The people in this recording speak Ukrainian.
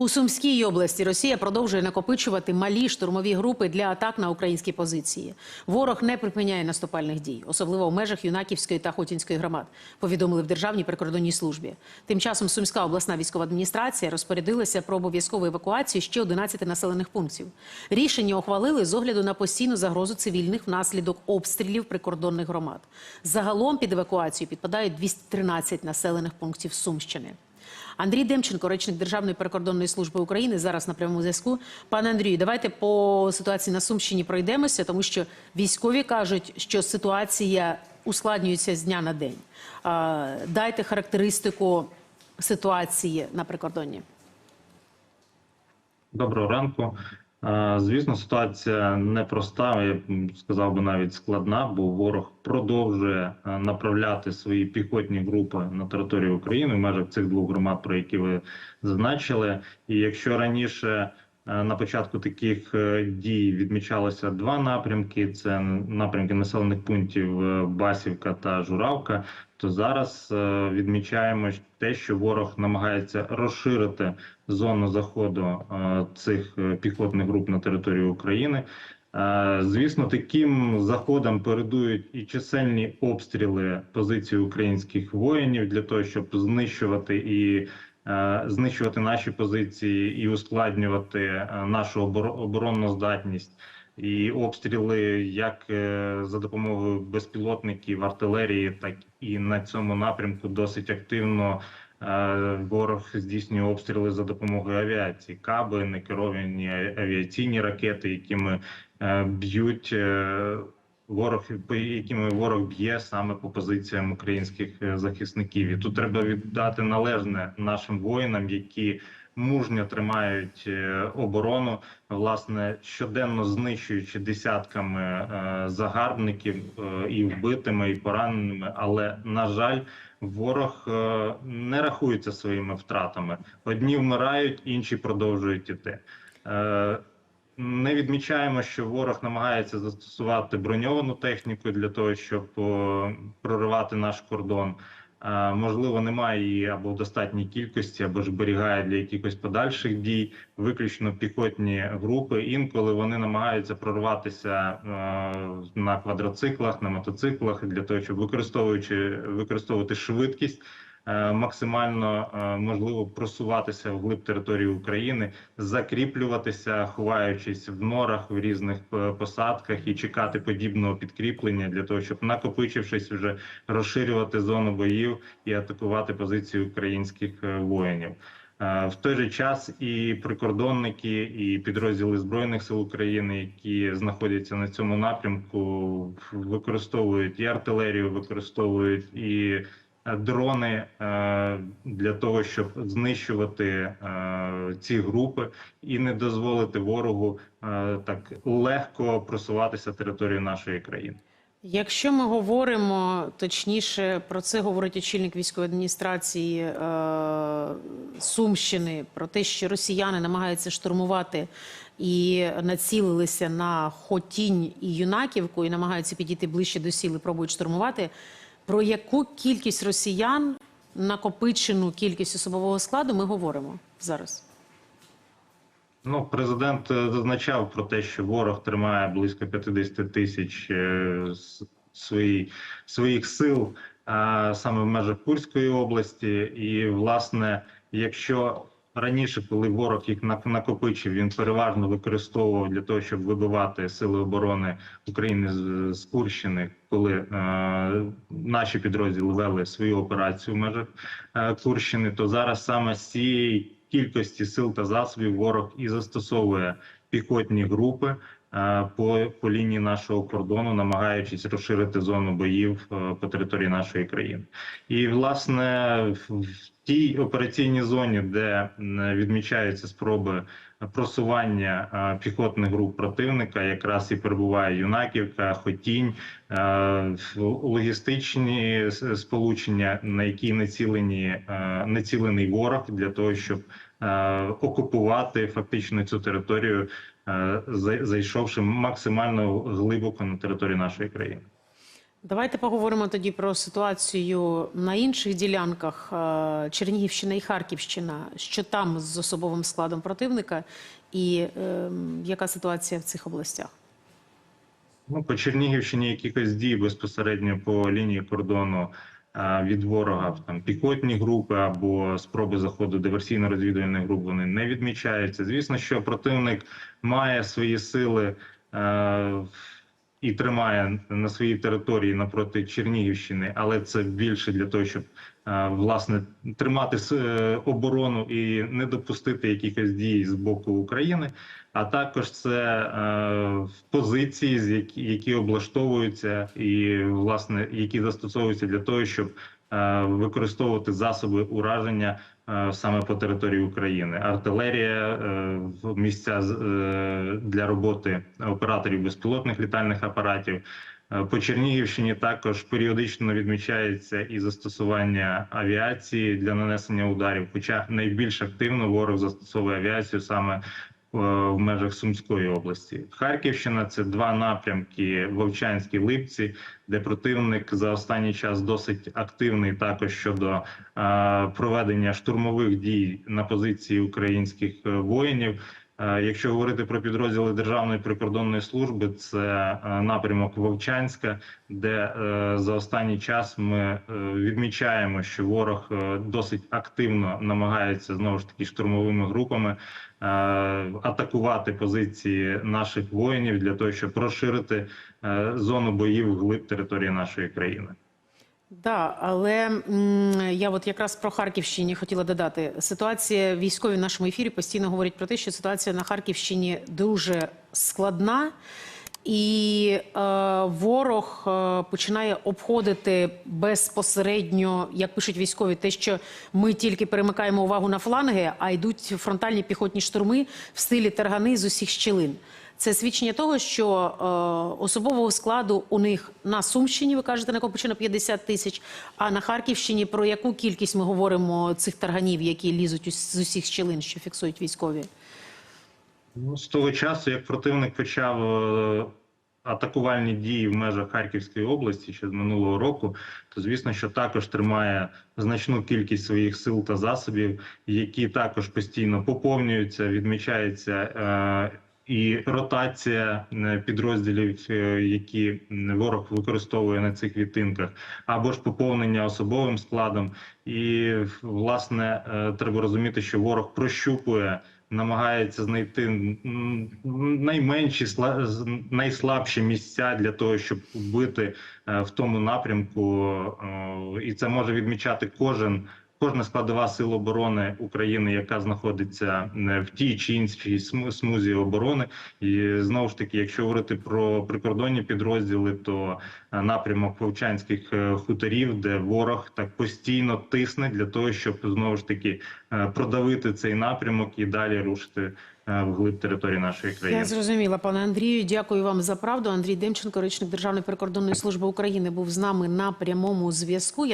У Сумській області Росія продовжує накопичувати малі штурмові групи для атак на українські позиції. Ворог не припиняє наступальних дій, особливо в межах Юнаківської та Хотінської громад. Повідомили в Державній прикордонній службі. Тим часом Сумська обласна військова адміністрація розпорядилася про обов'язкову евакуацію ще 11 населених пунктів. Рішення ухвалили з огляду на постійну загрозу цивільних внаслідок обстрілів прикордонних громад. Загалом під евакуацію підпадають 213 населених пунктів Сумщини. Андрій Демченко, речник Державної прикордонної служби України, зараз на прямому зв'язку. Пане Андрію, давайте по ситуації на Сумщині пройдемося, тому що військові кажуть, що ситуація ускладнюється з дня на день. Дайте характеристику ситуації на прикордонні. Доброго ранку. Е, Звісно, ситуація непроста, я сказав би навіть складна, бо ворог продовжує е, направляти свої піхотні групи на територію України в межах цих двох громад, про які ви зазначили. І якщо раніше на початку таких е, дій відмічалося два напрямки: це напрямки населених пунктів е, Басівка та Журавка, то зараз е, відмічаємо те, що ворог намагається розширити зону заходу е, цих е, піхотних груп на територію України. Е, Звісно, таким заходом передують і чисельні обстріли позицій українських воїнів для того, щоб знищувати і е, знищувати наші позиції і ускладнювати е, нашу оборонну здатність. І обстріли як е, за допомогою безпілотників, артилерії, так і на цьому напрямку досить активно Е, Ворог здійснює обстріли за допомогою авіації, каби, некеровані авіаційні ракети, якими е, б'ють е, ворог, по якими ворог б'є саме по позиціям українських е, захисників. І тут треба віддати належне нашим воїнам, які мужньо тримають е, оборону, власне щоденно знищуючи десятками е, загарбників і вбитими, і пораненими. Але на жаль, ворог не рахується своїми втратами. Одні вмирають, інші продовжують іти. Не відмічаємо, що ворог намагається застосувати броньовану техніку для того, щоб проривати наш кордон. Е, Можливо, немає її або в достатній кількості, або ж зберігає для якихось подальших дій, виключно піхотні групи. Інколи вони намагаються прорватися е, на квадроциклах, на мотоциклах для того, щоб використовуючи використовувати швидкість. Е, Максимально е, можливо просуватися вглиб території України, закріплюватися, ховаючись в норах в різних е, посадках і чекати подібного підкріплення для того, щоб накопичившись, вже розширювати зону боїв і атакувати позиції українських воїнів. В той же час і прикордонники, і підрозділи збройних сил України, які знаходяться на цьому напрямку, використовують і артилерію, використовують і дрони е, для того, щоб знищувати е, ці групи і не дозволити ворогу е, так легко просуватися територією нашої країни. Якщо ми говоримо точніше, про це говорить очільник військової адміністрації е, Сумщини, про те, що росіяни намагаються штурмувати і націлилися на Хотінь і Юнаківку, і намагаються підійти ближче до сіл і пробують штурмувати. Про яку кількість росіян, накопичену кількість особового складу, ми говоримо зараз? Ну, президент е, зазначав про те, що ворог тримає близько 50 тисяч е, свої, своїх сил саме в межах Курської області. І, власне, якщо раніше, коли ворог їх накопичив, він переважно використовував для того, щоб вибивати сили оборони України з, Курщини, коли е, наші підрозділи вели свою операцію в межах е, Курщини, то зараз саме з цієї кількості сил та засобів ворог і застосовує піхотні групи е, по, по лінії нашого кордону, намагаючись розширити зону боїв е, по території нашої країни. І власне в тій операційній зоні, де відмічаються спроби просування піхотних груп противника, якраз і перебуває Юнаківка, Хотінь, логістичні сполучення, на які націлені націлений ворог для того, щоб окупувати фактично цю територію, зайшовши максимально глибоко на територію нашої країни. Давайте поговоримо тоді про ситуацію на інших ділянках е, Чернігівщина і Харківщина. Що там з особовим складом противника, і е, яка ситуація в цих областях? Ну, по Чернігівщині якихось дій безпосередньо по лінії кордону від ворога там піхотні групи або спроби заходу диверсійно-розвідувальних груп вони не відмічаються. Звісно, що противник має свої сили е, і тримає на своїй території напроти Чернігівщини, але це більше для того, щоб е, власне тримати е, оборону і не допустити якихось дій з боку України. А також це е, позиції, з які, облаштовуються, і власне які застосовуються для того, щоб використовувати засоби ураження саме по території України. Артилерія, е, в місця е, для роботи операторів безпілотних літальних апаратів. Е, По Чернігівщині також періодично відмічається і застосування авіації для нанесення ударів. Хоча найбільш активно ворог застосовує авіацію саме е, в межах Сумської області. Харківщина це два напрямки Вовчанські Липці, де противник за останній час досить активний також щодо е, проведення штурмових дій на позиції українських е, воїнів. Е, Якщо говорити про підрозділи Державної прикордонної служби, це е, напрямок Вовчанська, де е, за останній час ми е, відмічаємо, що ворог е, досить активно намагається знову ж таки штурмовими групами е, атакувати позиції наших воїнів для того, щоб розширити е, зону боїв вглиб території нашої країни. Да, але я от якраз про Харківщині хотіла додати. Ситуація військові в нашому ефірі постійно говорять про те, що ситуація на Харківщині дуже складна, і е, ворог е, починає обходити безпосередньо, як пишуть військові, те, що ми тільки перемикаємо увагу на фланги, а йдуть фронтальні піхотні штурми в стилі тергани з усіх щілин. Це свідчення того, що е, особового складу у них на Сумщині, ви кажете, накопичено 50 тисяч, а на Харківщині про яку кількість ми говоримо цих тарганів, які лізуть з усіх щілин, що фіксують військові? Ну, з того часу, як противник почав е, атакувальні дії в межах Харківської області ще з минулого року, то звісно, що також тримає значну кількість своїх сил та засобів, які також постійно поповнюються, відмічається. Е, і ротація е, підрозділів, е, які ворог використовує на цих відтинках, або ж поповнення особовим складом. І власне треба розуміти, що ворог прощупує намагається знайти найменші найслабші місця для того, щоб вбити е, в тому напрямку, Е, і це може відмічати кожен. Кожна складова сил оборони України, яка знаходиться е, в тій чи іншій смузі оборони, і знову ж таки, якщо говорити про прикордонні підрозділи, то е, напрямок Вовчанських е, хуторів, де ворог так постійно тисне для того, щоб знову ж таки продавити цей напрямок і далі рушити вглиб території нашої країни. Я зрозуміла, пане Андрію. Дякую вам за правду. Андрій Демченко, речник Державної прикордонної служби України, був з нами на прямому зв'язку.